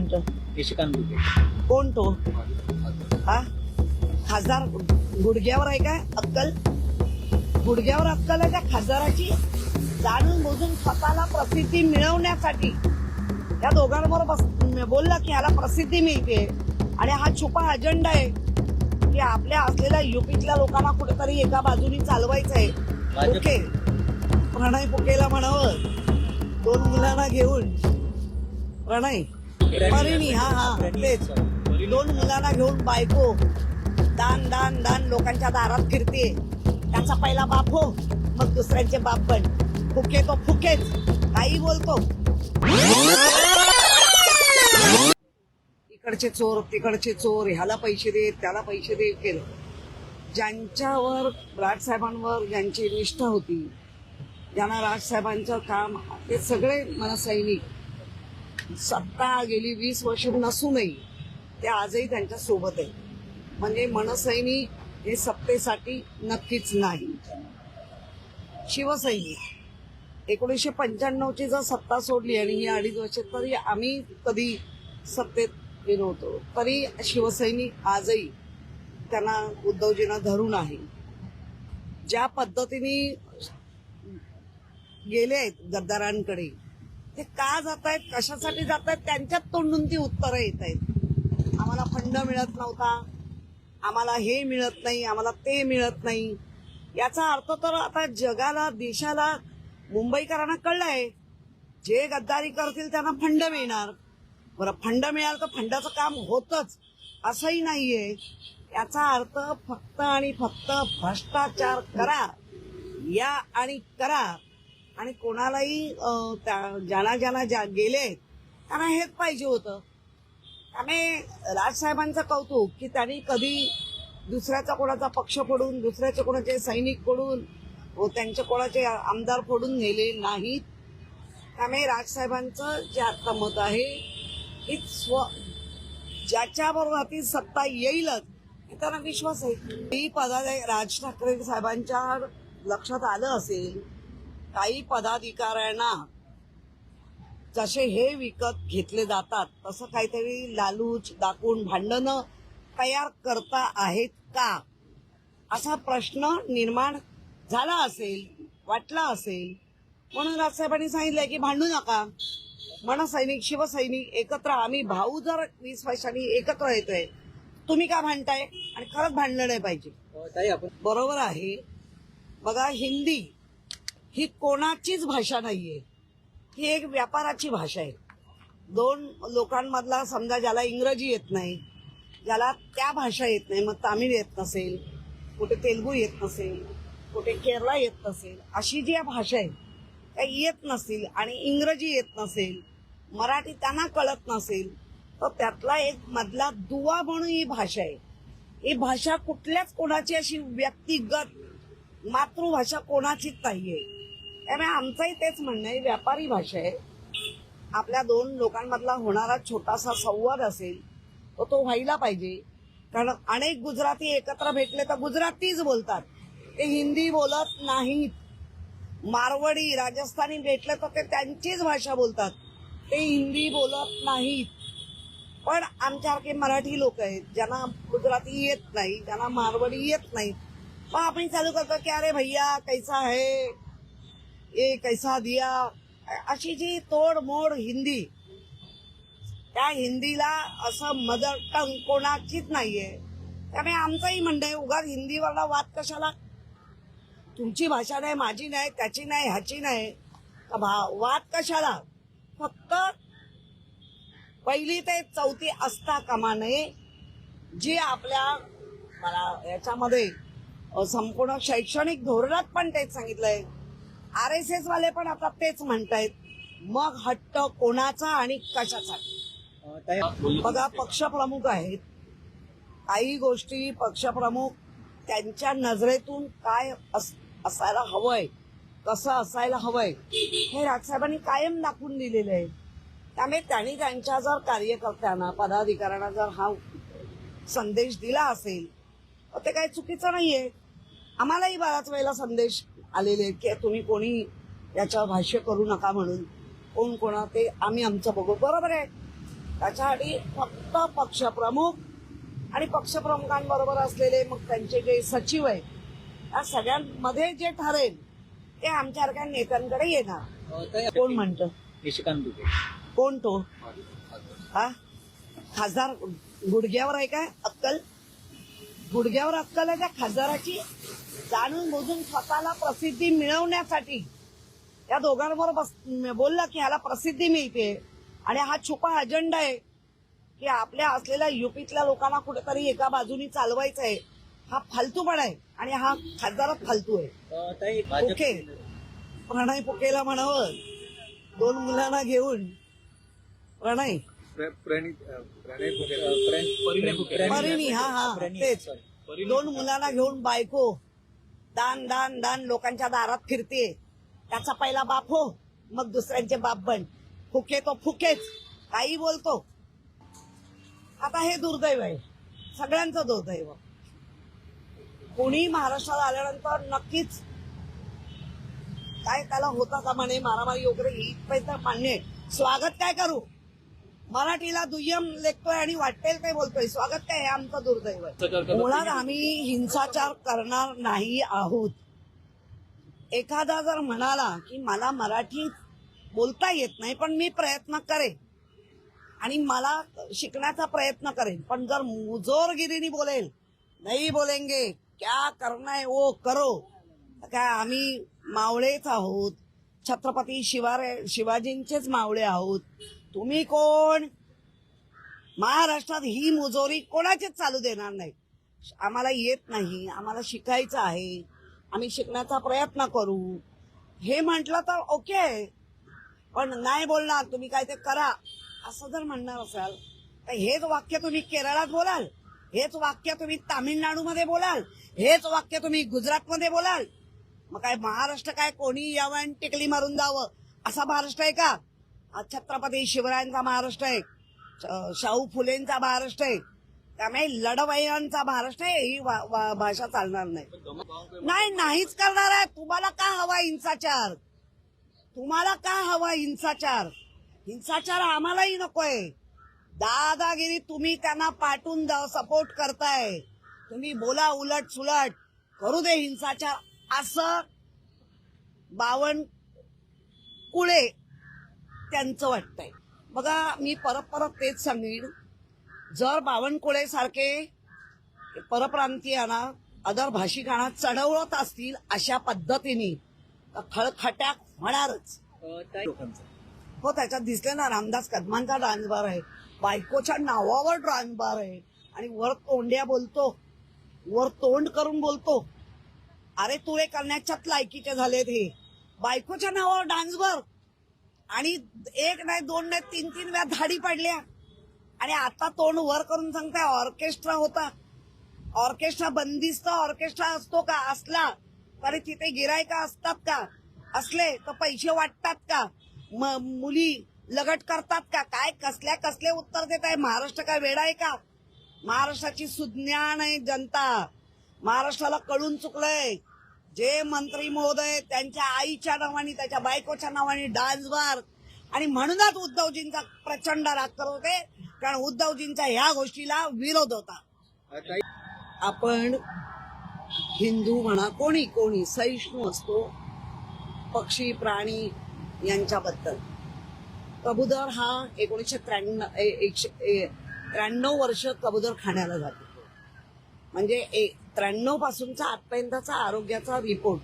म्हणतो निशिकांत दुबे कोण तो हा? खासदार गुडघ्यावर आहे काय? अक्कल? गुडघ्यावर अक्कल आहे त्या खासदाराची? जाणून बुजून स्वतःला प्रसिद्धी मिळवण्यासाठी. या दोघांवर बस बोलला की ह्याला प्रसिद्धी मिळते. आणि हा छुपा अजेंडा आहे की आपल्या असलेल्या युपीतल्या लोकांना कुठेतरी एका बाजूनी चालवायचं आहे ओके? प्रणय फुकेला म्हणावं. दोन मुलांना घेऊन. प्रणय परिणी हा हा तेच. दोन मुलांना घेऊन बायको दान दान दान लोकांच्या दारात फिरते. त्याचा पहिला बाप हो मग दुसऱ्यांचे बाप पण. फुके तो फुकेच. काही बोलतो. इकडचे चोर तिकडचे चोर ह्याला पैसे दे त्याला पैसे दे केलं ज्यांच्यावर राजसाहेबांवर ज्यांची निष्ठा होती ज्यांना राजसाहेबांचं काम ते सगळे मला सैनिक. सत्ता गेली वीस वर्ष नसूनही ते आजही त्यांच्यासोबत आहे म्हणजे मनसैनिक हे सत्तेसाठी नक्कीच नाही. शिवसैनिक. एकोणीसशे पंच्याण्णवची जर सत्ता सोडली आणि ही अडीच वर्ष तरी आम्ही कधी सत्तेत गेलो होतो तरी शिवसैनिक आजही त्यांना उद्धवजींना धरून आहे. ज्या पद्धतीने गेले आहेत गद्दारांकडे ते का जात आहेत कशासाठी जात आहेत त्यांच्यात तोंडून ती उत्तरं येत आहेत आम्हाला फंड मिळत नव्हता. आम्हाला हे मिळत नाही आम्हाला ते मिळत नाही. याचा अर्थ तर आता जगाला देशाला मुंबईकरांना कळलं आहे. जे गद्दारी करतील त्यांना फंड मिळणार. बरं फंड मिळालं तर फंडाचं काम होतच. असंही नाहीये. याचा अर्थ फक्त आणि फक्त भ्रष्टाचार करा या आणि करा. आणि कोणालाही त्या- ज्यांना ज्यांना ज्या गेले त्यांना हेच पाहिजे होतं. त्यामुळे राजसाहेबांचं कौतुक की त्यांनी कधी दुसऱ्याचा कोणाचा पक्ष फोडून दुसऱ्याचे कोणाचे सैनिक फोडून व त्यांचे कोणाचे आमदार फोडून नेले नाहीत. त्यामुळे राजसाहेबांचं जे आता मत आहे की स्व ज्याच्याबरोबर ती सत्ता येईलच हे त्यांना विश्वास आहे. ही पदा राज ठाकरे साहेबांच्या लक्षात आलं असेल काही पदाधिकाऱ्यांना जसे हे विकत घेतले जातात तसं काहीतरी लालूच दाखवून भांडणं तयार करता आहेत का? असा प्रश्न निर्माण झाला असेल वाटला असेल. म्हणून राजसाहेबांनी सांगितलंय की भांडू नका. मनसैनिक शिवसैनिक एकत्र आम्ही भाऊ जर वीस वर्षांनी एकत्र येतोय तुम्ही का भांडताय? आणि खरंच भांडलं नाही पाहिजे. आपण बरोबर आहे. बघा हिंदी ही कोणाचीच भाषा नाहीये. ही एक व्यापाराची भाषा आहे. दोन लोकांमधला समजा ज्याला इंग्रजी येत नाही ज्याला त्या भाषा येत नाही मग तामिळ येत नसेल कुठे तेलगू येत नसेल कुठे केरला येत नसेल अशी जी भाषा आहे त्या येत नसतील आणि इंग्रजी येत नसेल मराठी त्यांना कळत नसेल तर त्यातला एक मधला दुवा म्हणून ही भाषा आहे. ही भाषा कुठल्याच कोणाची अशी व्यक्तिगत मातृभाषा कोणाचीच नाहीये. त्यामुळे आमचंही तेच म्हणणं आहे व्यापारी भाषा आहे. आपल्या दोन लोकांमधला होणारा छोटासा संवाद असेल तो तो व्हायला पाहिजे. कारण अनेक गुजराती एकत्र भेटले तर गुजरातीच बोलतात. ते हिंदी बोलत नाहीत. मारवाडी राजस्थानी भेटले तर ते त्यांचीच भाषा बोलतात. ते हिंदी बोलत नाहीत. पण आमच्यासारखे मराठी लोक आहेत ज्यांना गुजराती येत नाही ज्यांना मारवाडी येत नाही. मग आपण चालू करतो की अरे भैया कैसा है? ये कैसा दिया. अशी जी तोड मोड हिंदी त्या हिंदीला असं मदर टंग कोणाचीच नाहीये. त्यामुळे आमचंही म्हणणं आहे उगाच हिंदीवरला वाद कशाला? तुमची भाषा नाही माझी नाही त्याची नाही ह्याची नाही. भा- वाद कशाला? फक्त पहिली ते चौथी असता कामा नये जी आपल्या मला याच्यामध्ये संपूर्ण शैक्षणिक धोरणात पण तेच सांगितलंय. आर एस एस वाले पण आता तेच म्हणतायत. मग हट्ट कोणाचा आणि कशाचा? बघा पक्षप्रमुख आहेत. काही गोष्टी पक्षप्रमुख त्यांच्या नजरेतून काय असायला हवंय कसं असायला हवंय हे राजसाहेबांनी कायम दाखवून दिलेलं आहे. त्यामुळे त्यांनी त्यांच्या जर कार्यकर्त्यांना पदाधिकाऱ्यांना जर हा संदेश दिला असेल तर ते काही चुकीचं नाहीये. आम्हालाही बऱ्याच वेळेला संदेश आलेले आहेत की तुम्ही कोणी याच्यावर भाष्य करू नका म्हणून. कोण कोणा ते आम्ही आमचं बघू. बरोबर आहे. त्याच्यासाठी फक्त पक्षप्रमुख आणि पक्षप्रमुखांबरोबर असलेले मग त्यांचे जे सचिव आहेत या सगळ्यांमध्ये जे ठरेल ते आमच्यासारख्या नेत्यांकडे येणार. कोण म्हणतं? निशिकांत दुबे. कोण तो? हा? खासदार गुडघ्यावर आहे काय? अक्कल? गुडघ्यावर आहे त्या खासदाराची जाणून बुजून स्वतःला प्रसिद्धी मिळवण्यासाठी या दोघांवर बस बोलला की ह्याला प्रसिद्धी मिळते. आणि हा छुपा अजेंडा आहे की आपल्या असलेल्या युपीतल्या लोकांना कुठेतरी एका बाजूनी चालवायचं आहे. हा फालतूपणा आहे आणि हा खासदारच फालतू आहे. ओके. प्रणय पुकेला म्हणावं. दोन मुलांना घेऊन प्रणय. प्रण- हा, हा, तेच. दोन मुलांना घेऊन बायको. दान दान दान लोकांच्या दारात फिरते. त्याचा पहिला बाप हो मग दुसऱ्यांचे बाप बन. फुके तो फुकेच. काही बोलतो. आता हे दुर्दैव आहे. सगळ्यांचं दुर्दैव. कोणी महाराष्ट्राला आल्यानंतर नक्कीच काय त्याला होता का म्हणे मारामारी वगैरे इथपर्यंत मान्य स्वागत काय करू? मराठीला दुय्यम लेखतोय आणि वाटेल काय बोलतोय. स्वागत काय हे आमचं दुर्दैव. मुळात आम्ही हिंसाचार करणार नाही आहोत. एखादा जर म्हणाला की मला मराठीत बोलता येत नाही पण मी प्रयत्न करेन. आणि मला शिकण्याचा प्रयत्न करेन. पण जर मुजोरगिरीने बोलेल नाही बोलेंगे क्या करना है वो करो. काय आम्ही मावळेच आहोत. छत्रपती शिवारे शिवाजींचेच मावळे आहोत. तुम्ही कोण? महाराष्ट्रात ही मुजोरी कोणाचीच चालू देणार नाही. आम्हाला येत नाही आम्हाला शिकायचं आहे आम्ही शिकण्याचा प्रयत्न करू. हे म्हटलं तर ओके पण नाही बोलणार तुम्ही काय ते करा. असं जर म्हणणार असाल तर हेच वाक्य तुम्ही केरळात बोलाल. हेच वाक्य तुम्ही तामिळनाडूमध्ये बोलाल. हेच वाक्य तुम्ही गुजरातमध्ये बोलाल. मग काय महाराष्ट्र काय कोणी यावं आणि टिकली मारून जावं? असा महाराष्ट्र आहे का? छत्रपती शिवरायांचा महाराष्ट्र आहे. श- शाहू फुलेंचा महाराष्ट्र आहे. त्यामुळे लढवय्यांचा महाराष्ट्र आहे ही वा- भाषा चालणार नाही. नाही नाहीच करणार आहे. तुम्हाला का हवा हिंसाचार? तुम्हाला का हवा हिंसाचार? हिंसाचार आम्हालाही नकोय. दादागिरी तुम्ही त्यांना पाठवून सपोर्ट करताय. तुम्ही बोला उलट सुलट. करू दे हिंसाचार. असं बावन कुळे त्यांचं वाटतंय. बघा मी परत परत तेच सांगेन. जर बावनकुळे सारखे परप्रांतीयांना अदर भाषिकांना चढवत असतील अशा पद्धतीने खळखट्याक खळखट्या होणारच. हो त्याच्यात दिसले ना रामदास कदमांचा डान्सबार आहे बायकोच्या नावावर डान्स बार आहे आणि वर तोंड्या बोलतो वर तोंड करून बोलतो. अरे तुळे करण्याच्यात लायकीचे झालेत हे. बायकोच्या नावावर डान्सबार आणि एक नाही दोन नाही तीन तीन वेळा धाडी पडल्या. आणि आता तोंड वर करून सांगताय ऑर्केस्ट्रा होता. ऑर्केस्ट्रा बंदिस्त ऑर्केस्ट्रा असतो का? असला. तरी तिथे गिरायका असतात का? असले तर पैसे वाटतात का? म- मुली लगट करतात का? काय कसल्या कसले उत्तर देत आहे? महाराष्ट्र काय वेडा आहे का? महाराष्ट्राची सुज्ञान आहे जनता. महाराष्ट्राला कळून चुकलंय. जे मंत्री महोदय त्यांच्या आईच्या नावाने त्याच्या बायकोच्या नावाने डान्स बार आणि म्हणूनच उद्धवजींचा प्रचंड राग करत होते. कारण उद्धवजींचा ह्या गोष्टीला विरोध होता. आपण हिंदू म्हणा कोणी कोणी सहिष्णू असतो पक्षी प्राणी यांच्याबद्दल. कबूतर हा एकोणीसशे त्र्याण्णव ए- एकशे ए- त्र्याण्णव वर्ष कबूतर खाण्याला जातो. म्हणजे त्र्याण्णव पासूनचा आजपर्यंतचा आरोग्याचा रिपोर्ट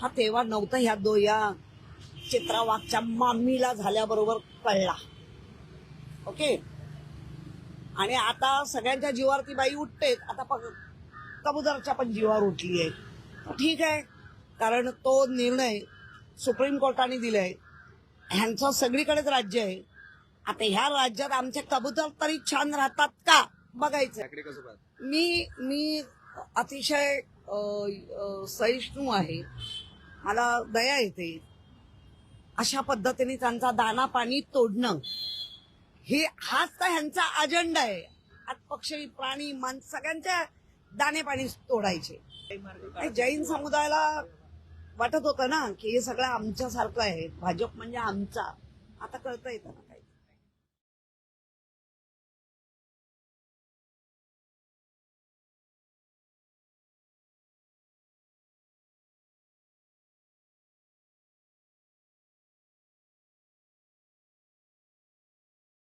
हा तेव्हा नव्हता ह्या दो या चित्रावागच्या मामीला झाल्याबरोबर कळला. ओके? आणि आता सगळ्यांच्या जीवावर ती बाई उठते आता पग कबुतरच्या पण जीवावर उठली आहे ठीक आहे. कारण तो निर्णय सुप्रीम कोर्टाने दिलाय. ह्यांचं सगळीकडेच राज्य आहे. आता ह्या राज्यात आमचे कबूतर तरी छान राहतात का? बघायचं मी मी अतिशय सहिष्णू आहे. मला दया येते. अशा पद्धतीने त्यांचा दाना पाणी तोडणं हे हाच तर ह्यांचा अजेंडा आहे. आज पक्षी प्राणी मान सगळ्यांच्या दाणे पाणी तोडायचे. जैन समुदायाला वाटत होतं ना की हे सगळं आमच्यासारखं आहे. भाजप म्हणजे आमचा. आता कळतं येतं ना काही.